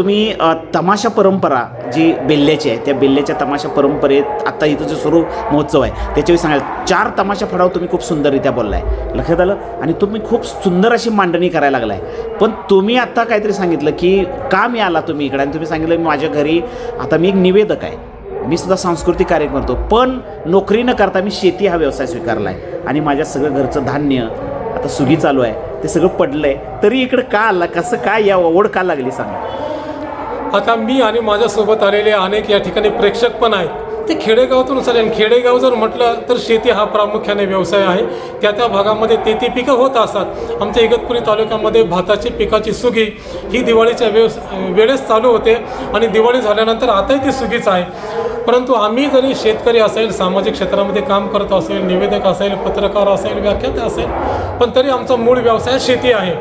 तुम्ही तमाशा परंपरा जी बेल्ल्याची आहे त्या बेल्ल्याच्या तमाशा परंपरेत आता इथं जो सुरू महोत्सव आहे त्याच्याविषयी सांगाल चार तमाशा फडाव तुम्ही खूप सुंदररित्या बोललाय. लक्षात आलं? आणि तुम्ही खूप सुंदर अशी मांडणी करायला लागलाय. पण तुम्ही आत्ता काहीतरी सांगितलं की का मी आला तुम्ही इकडे? आणि तुम्ही सांगितलं मी माझ्या घरी आता मी एक निवेदक आहे. मी सुद्धा सांस्कृतिक कार्य करतो पण नोकरी न करता मी शेती हा व्यवसाय स्वीकारला आहे आणि माझ्या सगळं घरचं धान्य आता सुगी चालू आहे ते सगळं पडलं आहे तरी इकडं का आला? कसं काय या ओढ का लागली सांगा. आता मी आणि माझ्यासोबत आलेले अनेक या ठिकाणी प्रेक्षक पण आहेत. ते खेडेगावातून आले आणि खेडेगाव जर म्हटलं तर शेती हा प्रामुख्याने व्यवसाय आहे. त्या त्या भागामध्ये ते ती पिकं होत असतात. आमच्या इगतपुरी तालुक्यामध्ये भाताची पिकाची सुगी ही दिवाळीच्या वेळेस वेळेस चालू होते आणि दिवाळी झाल्यानंतर आताही ती सुगीच आहे. परंतु आम्ही जरी शेतकरी असेल सामाजिक क्षेत्रामध्ये काम करत असेल निवेदक असेल पत्रकार असेल व्याख्याते असेल पण तरी आमचा मूळ व्यवसाय शेती आहे.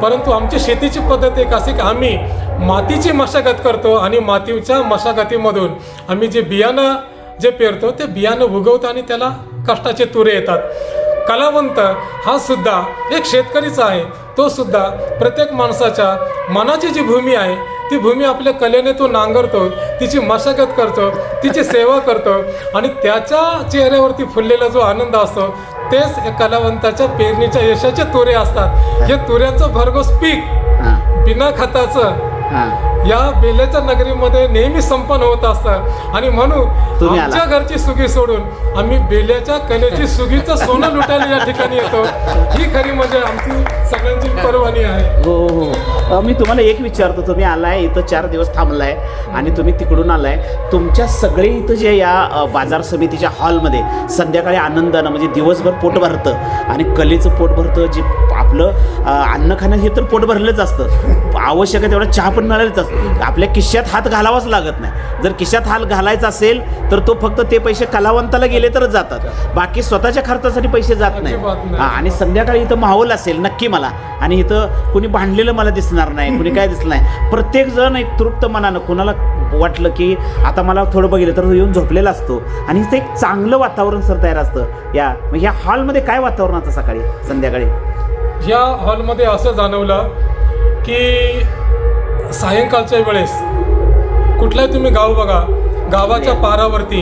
परंतु आमची शेतीची पद्धत एक असे की आम्ही मातीची मशागत करतो आणि मातीच्या मशागतीमधून आम्ही जे बियाणं जे पेरतो ते बियाणं उगवतं आणि त्याला कष्टाचे तुरे येतात. कलावंत हा सुद्धा एक शेतकरीच आहे. तो सुद्धा प्रत्येक माणसाच्या मनाची जी भूमी आहे ती भूमी आपल्या कलेने तो नांगरतो तिची मशागत करतो तिची सेवा करतो आणि त्याच्या चेहऱ्यावरती फुललेला जो आनंद असतो तेच एक कलावंताच्या पेरणीच्या यशाचे तुरे असतात. हे तुऱ्यांचं भरघोस पीक बिना खताचं या बेल्याच्या नगरीमध्ये नेहमी संपन्न होत असतं आणि म्हणून. आमच्या घरची सुगी सोडून आम्ही बेल्याच्या कलेची सुगीचं सोनं लुटायला या ठिकाणी येतो. ही खरी म्हणजे आमची सगळ्यांची परवानी आहे. हो हो अ, मी तुम्हाला एक विचारतो तुम्ही आलाय इथं चार दिवस थांबलाय आणि तुम्ही तिकडून आलाय. तुमच्या सगळे इथं जे या बाजार समितीच्या हॉलमध्ये संध्याकाळी आनंदानं म्हणजे दिवसभर पोट भरतं आणि कलेचं पोट भरतं जे आपलं अन्न खाणं हे तर पोट भरलंच असतं. आवश्यक आहे तेवढा चहा पण मिळालेच असतं. आपल्या खिश्यात हात घालावाच लागत नाही. जर खिशात हात घालायचा असेल तर तो फक्त ते पैसे कलावंताला गेले तरच जातात. बाकी स्वतःच्या खर्चासाठी पैसे जात नाही. हा, आणि संध्याकाळी इथं माहोल असेल नक्की मला. आणि इथं कुणी भांडलेलं मला दिसणार नाही कुणी काय दिसलं नाही. प्रत्येक जण एक तृप्त मनानं कुणाला वाटलं की आता मला थोडं बघितलं तर येऊन झोपलेला असतो. आणि इथं एक चांगलं वातावरण सर तयार असतं. या मग ह्या हॉलमध्ये काय वातावरण असतं सकाळी संध्याकाळी? या हॉलमध्ये असं जाणवलं की सायंकाळच्या वेळेस कुठलाही तुम्ही गाव बघा गावाच्या पारावरती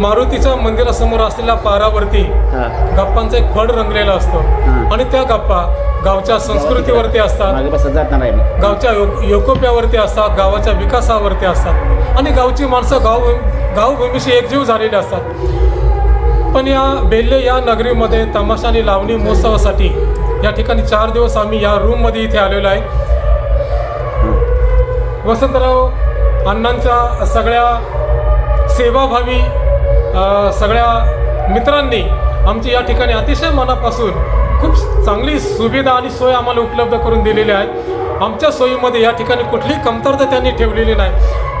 मारुतीच्या मंदिरासमोर असलेल्या पारावरती गप्पांचा एक फड रंगलेला असतो. आणि त्या गप्पा गावच्या संस्कृतीवरती असतात. गावच्या योकोप्यावरती असतात गावाच्या विकासावरती असतात. आणि गावची माणसं गाव गावभूमीशी एकजीव झालेली असतात. पण या बेल्ले या नगरीमध्ये तमाशा आणि लावणी महोत्सवासाठी या ठिकाणी चार दिवस आम्ही या रूममध्ये इथे आलेलो आहे. वसंतराव अण्णांच्या सगळ्या सेवाभावी सगळ्या मित्रांनी आमची या ठिकाणी अतिशय मनापासून खूप चांगली सुविधा आणि सोय आम्हाला उपलब्ध करून दिलेली आहे. आमच्या सोयीमध्ये या ठिकाणी कुठलीही कमतरता त्यांनी ठेवलेली नाही.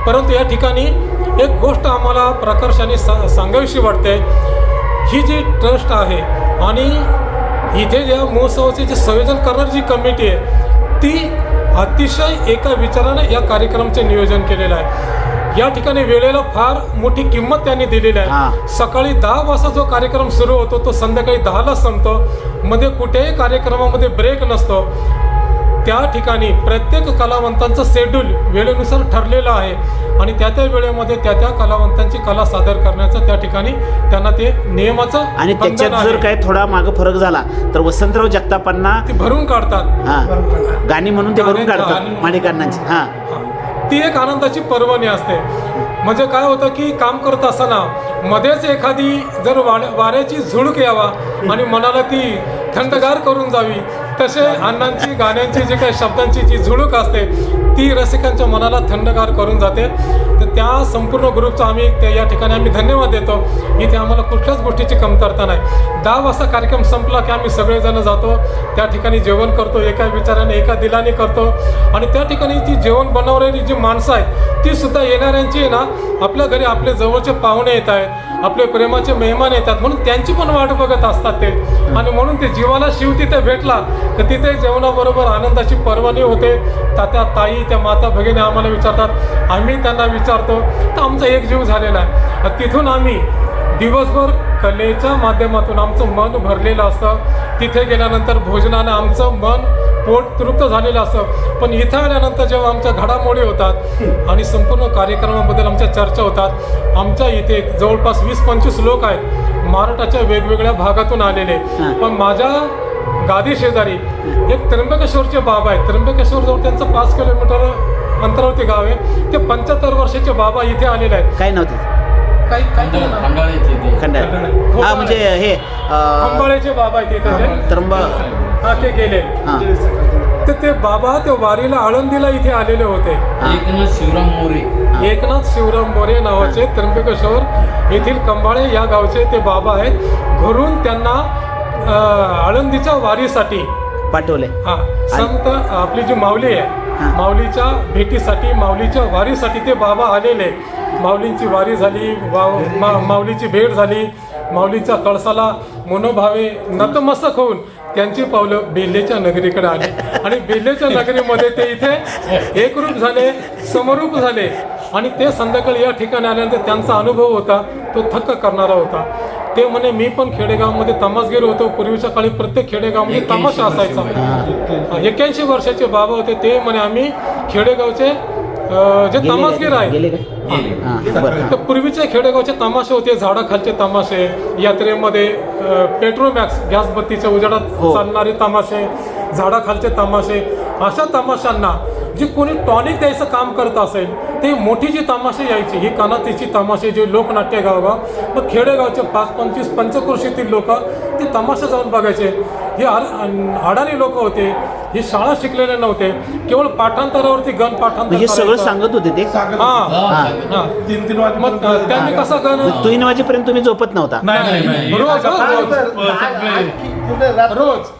परंतु या ठिकाणी एक गोष्ट आम्हाला प्रकर्षाने सा सांगावीशी वाटते. ही जी ट्रस्ट आहे आणि इथे ज्या महोत्सवाचे जे संयोजन करणारी जी कमिटी आहे ती अतिशय एका विचाराने या कार्यक्रमाचे नियोजन केलेलं आहे. या ठिकाणी वेळेला फार मोठी किंमत त्यांनी दिलेली. आहे. सकाळी दहा वाजता जो कार्यक्रम सुरू होतो तो संध्याकाळी दहाला संपतो. मध्ये कुठेही कार्यक्रमामध्ये ब्रेक नसतो. त्या ठिकाणी प्रत्येक कलावंतांचं शेड्यूल वेळेनुसार ठरलेलं आहे. आणि त्या त्या वेळेमध्ये त्या त्या कलावंतांची कला सादर करण्याचं त्या ठिकाणी त्यांना ते नियमाचं आणि त्याच्यात जर. काय थोडा मागं फरक झाला तर वसंतराव जगतापांना ते भरून काढतात. गाणी म्हणून ते भरून काढतात माणिकांनाची हा. ती एक आनंदाची पर्वणी असते. म्हणजे काय होतं की काम करत असताना मध्येच एखादी जर वाऱ्याची झुळूक यावा आणि मनाला ती थंडगार करून जावी तसे अण्णांची गाण्यांची जी काही शब्दांची जी झुळूक असते ती रसिकांच्या मनाला थंडगार करून जाते. तर त्या संपूर्ण ग्रुपचा आम्ही त्या या ठिकाणी आम्ही धन्यवाद देतो. इथे आम्हाला कुठल्याच गोष्टीची कमतरता नाही. दहा वाजता कार्यक्रम संपला की आम्ही सगळेजण जातो त्या ठिकाणी जेवण करतो एका विचाराने एका दिलाने करतो. आणि त्या ठिकाणी जी जेवण बनवणारी जी माणसं आहेत ती सुद्धा येणाऱ्यांची आहे ना आपल्या घरी आपले जवळचे पाहुणे येत आहेत. आपले प्रेमाचे मेहमान येतात म्हणून त्यांची पण वाट बघत असतात ते. आणि म्हणून ते जीवाला शिव तिथे भेटला तर तिथे जेवणाबरोबर आनंदाची पर्वणी होते. तात्या ताई त्या माता भगिनी आम्हाला विचारतात आम्ही त्यांना विचारतो तर आमचा एक जीव झालेला आहे. तिथून आम्ही दिवसभर कलेच्या माध्यमातून आमचं मन भरलेलं असतं. तिथे गेल्यानंतर भोजनानं आमचं मन पोट तृप्त झालेलं असतं पण इथं आल्यानंतर जेव्हा आमच्या घडामोडी होतात आणि संपूर्ण कार्यक्रमाबद्दल आमच्या चर्चा होतात आमच्या इथे जवळपास वीस पंचवीस लोक आहेत महाराष्ट्राच्या वेगवेगळ्या भागातून आलेले. पण माझ्या गादी शेजारी एक त्र्यंबकेश्वरचे बाबा आहेत. त्र्यंबकेश्वर जवळ त्यांचं पाच किलोमीटर अंतरावरती गाव आहे. ते पंच्याहत्तर वर्षाचे बाबा इथे आलेले आहेत. काय नव्हतं काही खंडाळ खंडाळ. हा म्हणजे हे अं, अंबाळ्याचे बाबा आहेत इथे ते. त्र्यंब हा ते गेले. हा. तर ते बाबा ते वारीला आळंदीला इथे आलेले होते. एकनाथ शिवराम मोरे. एकनाथ शिवराम मोरे नावाचे त्र्यंबकेश्वर येथील कंबाळे या गावचे ते बाबा आहेत. घरून त्यांना अं, आळंदीच्या वारीसाठी पाठवले. हा संत आपली जी माऊली हा. आहे माऊलीच्या भेटीसाठी माऊलीच्या वारीसाठी ते बाबा आलेले. माऊलींची वारी झाली मा- माऊलीची भेट झाली. माऊलीच्या कळसाला मनोभावे नतमस्तक होऊन त्यांची पावलं बेल्लेच्या नगरीकडे आली. आणि बेल्लेच्या नगरीमध्ये ते इथे एकरूप झाले समरूप झाले. आणि ते संध्याकाळी या ठिकाणी आल्यानंतर त्यांचा अनुभव होता तो थक्क करणारा होता. ते म्हणे मी पण खेडेगावमध्ये तमासगीर होतो. पूर्वीच्या काळी प्रत्येक खेडेगावमध्ये तमाशा असायचा. एक्क्याऐंशी वर्षाचे बाबा होते. ते म्हणे आम्ही खेडेगावचे अं, जे तमासगीर? आहेत हा. बरं तर पूर्वीचे खेडेगावचे तमाशे होते झाडाखालचे तमाशे यात्रेमध्ये अ, पेट्रोमॅक्स गॅस बत्तीच्या उजेडात हो. चालणारे तमाशे झाडाखालचे तमाशे अशा तमाशांना जी कोणी टॉनिक द्यायचं काम करत असेल ते मोठी जी तमाशे यायची ही कानातीची तमाशे जे लोकनाट्य गावगाव मग खेडेगावचे पाच पंचवीस पंचक्रोशीतील लोक ते तमाशा जाऊन बघायचे. हे आ- अडाणी लोक होते हे शाळा शिकलेले नव्हते. केवळ पाठांतरावरती गण पाठांतर हे सगळं करायचं. सांगत होते ते? हा. हा. हा. तीन तीन मग त्यांनी कसा गण तीन वाजेपर्यंत तुम्ही झोपत नव्हता. नाही नाही नाही. रोज रोज.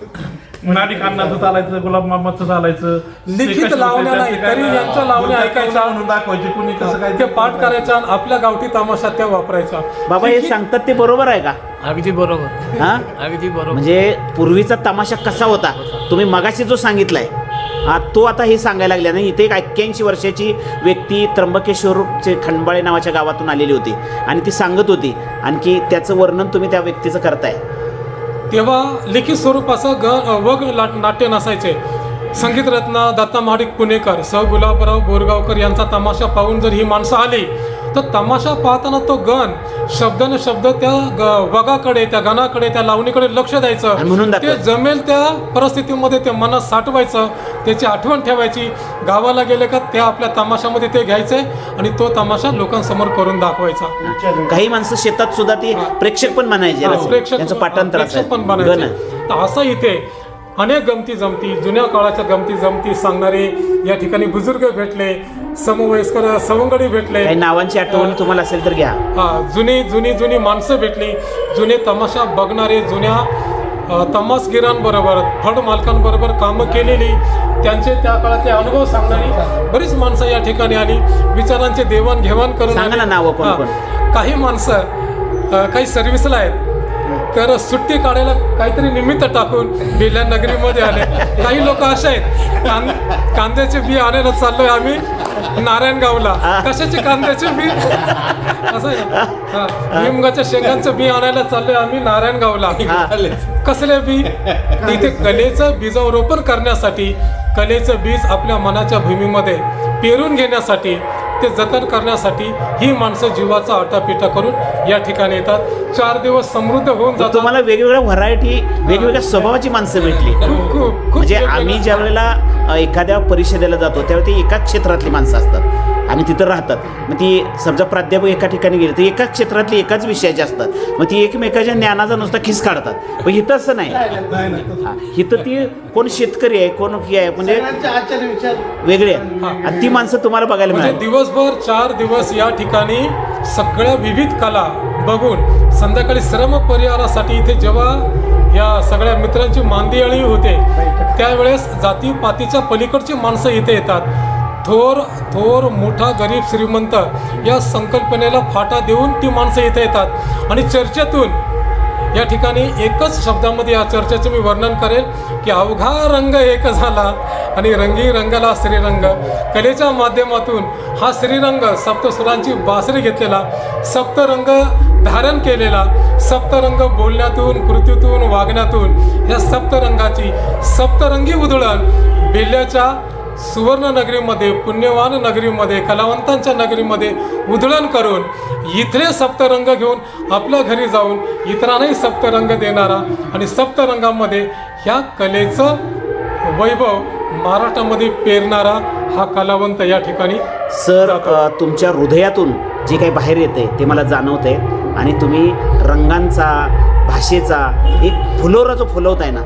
नाडी खान्नाचं चालायचं गुलाब मामाचं चालायचं. लिखित लावण्या नाही, तरी यांच्या लावण्या बोलतात, ऐकायच्या. म्हणून दाखवायचे कुणी कसं काय ते पाठ करायचा आणि आपल्या गावठी तमाशा त्या वापरायच्या. बाबा हे सांगतात ते बरोबर आहे का? अगदी बरोबर. हा? अगदी बरोबर. म्हणजे पूर्वीचा तमाशा कसा होता? तुम्ही मगाशी जो सांगितलाय हा तो आता हे सांगायला लागला नाही. इथे एक एक्क्याऐंशी वर्षाची व्यक्ती त्र्यंबकेश्वरचे खंडबाळे नावाच्या गावातून आलेली होती. आणि ती सांगत होती आणखी त्याचं वर्णन तुम्ही त्या व्यक्तीचं करताय. तेव्हा लिखित स्वरूपाचं ग वग लाट नाट्य नसायचे. संगीतरत्न दत्ता महाडिक पुणेकर स. गुलाबराव बोरगावकर यांचा तमाशा पाहून जर ही माणसं आली तर तमाशा पाहताना तो गण शब्दाने शब्द त्या वगाकडे त्या गणाकडे त्या लावणीकडे लक्ष द्यायचं. म्हणून ते. जमेल त्या परिस्थितीमध्ये ते मनात साठवायचं त्याची आठवण ठेवायची. गावाला गेले का त्या आपल्या तमाशामध्ये ते घ्यायचे आणि तो तमाशा लोकांसमोर करून दाखवायचा. काही माणसं शेतात सुद्धा ती प्रेक्षक पण म्हणायचे प्रेक्षक पाठांतर पण तर असं इथे अनेक गमती जमती जुन्या काळाच्या गमती जमती सांगणारे या ठिकाणी बुजुर्ग भेटले समवयस्कर सवंगडी भेटले काही नावांची आठवण तुम्हाला असेल तर घ्या हा जुनी जुनी जुनी माणसं भेटली जुने तमाशा बघणारे जुन्या अ, तमासगिरांबरोबर फड मालकांबरोबर कामं केलेली त्यांचे त्या काळातले अनुभव सांगणारी बरीच माणसं या ठिकाणी आली विचारांचे देवाणघेवाण करून सांगा ना आली. नावं कोण हा. कोण. काही माणसं अ, काही सर्व्हिसला आहेत तर सुट्टी काढायला काहीतरी निमित्त टाकून बेल्या नगरीमध्ये आले काही लोक असे आहेत कां कांद्याचे बी आणायला चाललोय आम्ही नारायणगावला कशाचे कांद्याचे बी असं? हा. भुईमुगाच्या शेंगांचं बी आणायला चाललोय आम्ही नारायणगावला. कसले बी इथे कलेचं बीजारोपण करण्यासाठी कलेचं बीज आपल्या मनाच्या भूमीमध्ये पेरून घेण्यासाठी ते जतन करण्यासाठी ही माणसं जीवाचा आटापिटा करून या ठिकाणी येतात. चार दिवस समृद्ध होऊन जातात. तुम्हाला वेगवेगळ्या व्हरायटी वेगवेगळ्या स्वभावाची माणसं भेटली. खूप खूप खूप म्हणजे आम्ही ज्या वेळेला एखाद्या परिषदेला जातो त्यावेळी ते एकाच क्षेत्रातली माणसं असतात. आणि तिथं राहतात. मग ती समजा प्राध्यापक एका ठिकाणी गेले तर एकाच क्षेत्रातली एकाच विषयाची असतात मग ती एकमेकाच्या ज्ञानाचा नुसता खिस काढतात. पण इथं असं नाही. हा, इथं ती कोण शेतकरी आहे कोण हे आहे म्हणजे वेगळे आहे आणि ती माणसं तुम्हाला बघायला म्हणजे मिळाली. दिवसभर चार दिवस या ठिकाणी सगळ्या विविध कला बघून संध्याकाळी श्रम परिहारासाठी इथे जेव्हा या सगळ्या मित्रांची मांदियाळी होते त्यावेळेस जातीपातीच्या पलीकडची माणसं इथे येतात. थोर थोर मोठा गरीब श्रीमंत या संकल्पनेला फाटा देऊन ती माणसं इथे येतात. आणि चर्चेतून या ठिकाणी एकच शब्दामध्ये या चर्चेचं मी वर्णन करेल की अवघा रंग एक झाला आणि रंगी रंगाला श्रीरंग. कलेच्या माध्यमातून हा श्रीरंग सप्तसुरांची बासरी घेतलेला सप्तरंग धारण केलेला सप्तरंग बोलण्यातून कृतीतून वागण्यातून या सप्तरंगाची सप्तरंगी उधळण बेल्याच्या सुवर्ण नगरीमध्ये पुण्यवान नगरीमध्ये कलावंतांच्या नगरीमध्ये उधळण करून इथले सप्तरंग घेऊन आपल्या घरी जाऊन इतरांनाही सप्तरंग देणारा आणि सप्तरंगामध्ये ह्या कलेचं वैभव महाराष्ट्रामध्ये पेरणारा हा कलावंत या ठिकाणी सर तुमच्या हृदयातून जे काही बाहेर येते ते मला जाणवतंय. आणि तुम्ही रंगांचा भाषेचा एक फुलोरा जो फुलवताय ना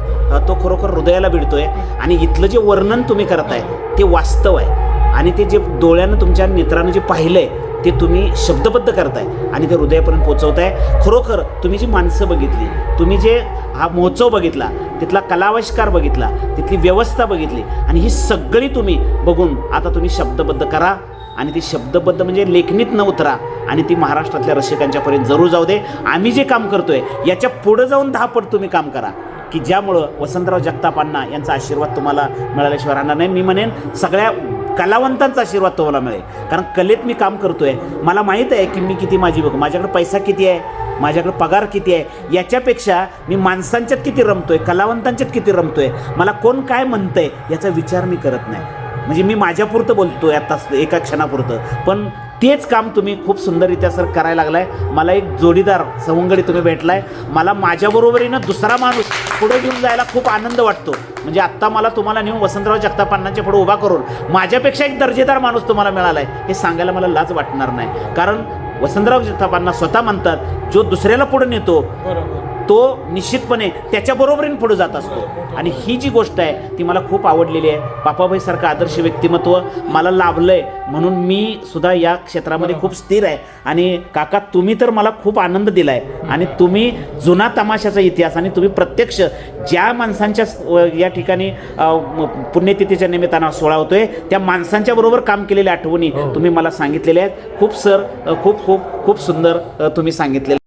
तो खरोखर हृदयाला भिडतो आहे आणि इथलं जे वर्णन तुम्ही करताय ते वास्तव आहे. आणि ते जे डोळ्यानं तुमच्या नेत्रानं जे पाहिलं आहे ते तुम्ही शब्दबद्ध करताय आणि ते हृदयापर्यंत पोचवताय खरोखर तुम्ही जी माणसं बघितली तुम्ही जे हा महोत्सव बघितला तिथला कलाविष्कार बघितला तिथली व्यवस्था बघितली आणि ही सगळी तुम्ही बघून आता तुम्ही शब्दबद्ध करा. आणि ती शब्दबद्ध म्हणजे लेखणीत न उतरा आणि ती महाराष्ट्रातल्या रसिकांच्यापर्यंत जरूर जाऊ दे. आम्ही जे काम करतोय याच्या पुढं जाऊन दहा पट तुम्ही काम करा. की ज्यामुळं वसंतराव जगतापांना यांचा आशीर्वाद तुम्हाला मिळाल्याशिवाय राहणार नाही. मी म्हणेन सगळ्या कलावंतांचा आशीर्वाद तुम्हाला मिळेल. कारण कलेत मी काम करतोय. मला माहीत आहे की मी किती माझी बघ माझ्याकडे पैसा किती आहे? माझ्याकडे पगार किती आहे? याच्यापेक्षा मी माणसांच्यात किती रमतोय? कलावंतांच्यात किती रमतोय? मला कोण काय म्हणतंय याचा विचार मी करत नाही. म्हणजे मी माझ्यापुरतं बोलतोय आता एका क्षणापुरतं. पण तेच काम तुम्ही खूप सुंदररित्या सर करायला लागलाय. मला एक जोडीदार सवंगडी तुम्ही भेटलाय. मला माझ्याबरोबरीनं दुसरा माणूस पुढे घेऊन जायला खूप आनंद वाटतो. म्हणजे आत्ता मला तुम्हाला नेऊन वसंतराव जगतापांनाच्या पुढे उभा करून माझ्यापेक्षा एक दर्जेदार माणूस तुम्हाला मिळाला आहे हे सांगायला मला लाज वाटणार नाही. कारण वसंतराव जगतापांना स्वतः म्हणतात जो दुसऱ्याला पुढे नेतो बरोबर. तो निश्चितपणे त्याच्या बरोबरीने पुढे जात असतो. आणि ही जी गोष्ट आहे ती मला खूप आवडलेली आहे. पापाबाईसारखं आदर्श व्यक्तिमत्व मला लाभलंय म्हणून मी सुद्धा या क्षेत्रामध्ये खूप स्थिर आहे. आणि काका तुम्ही तर मला खूप आनंद दिलाय. आणि तुम्ही जुना तमाशाचा इतिहास आणि तुम्ही प्रत्यक्ष ज्या माणसांच्या या ठिकाणी पुण्यतिथीच्या निमित्तानं सोहळा होतोय त्या माणसांच्या बरोबर काम केलेल्या आठवणी तुम्ही मला सांगितलेल्या आहेत. खूप सर खूप खूप खूप सुंदर तुम्ही सांगितलेलं